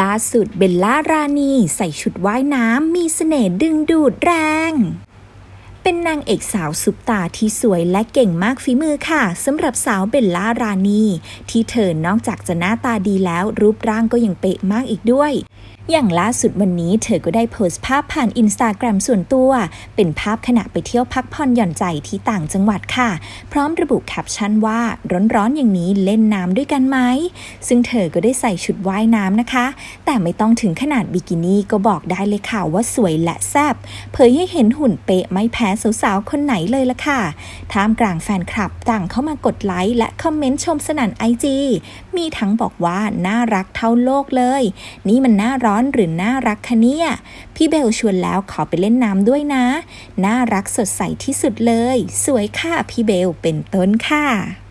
ล่าสุดเบลล่ารานีใส่ชุดว่ายน้ำมีเสน่ห์ดึงดูดแรง เป็นนางเอกสาวซุปตาที่สวยและเก่งมากฝีมือค่ะสำหรับสาวเบลล่ารานีที่เธอนอกจากจะหน้าตาดีแล้วรูปร่างก็ยังเป๊ะมากอีกด้วย อย่างล่าสุดวันนี้เธอก็ได้โพสต์ภาพผ่านอินสตาแกรมส่วนตัว เป็นภาพขณะไปเที่ยวพักผ่อนหย่อนใจที่ต่างจังหวัดค่ะ พร้อมระบุแคปชั่นว่าร้อนๆอย่างนี้เล่นน้ำด้วยกันไหม ซึ่งเธอก็ได้ใส่ชุดว่ายน้ำนะคะ แต่ไม่ต้องถึงขนาดบิกินี่ก็บอกได้เลยค่ะว่าสวยและแซ่บเผยให้เห็นหุ่นเป๊ะไม่แพ้สาวๆคนไหนเลยละค่ะ ท่ามกลางแฟนคลับต่างเข้ามากดไลค์และคอมเมนต์ชมสนั่นไอจีมีทั้งบอกว่าน่ารักเท่าโลกเลย นี่มันน่าร้อนหรือน่ารักคะเนี่ย พี่เบลชวนแล้วขอไปเล่นน้ำด้วยนะ น่ารักสดใสที่สุดเลย สวยค่ะพี่เบลเป็นต้นค่ะ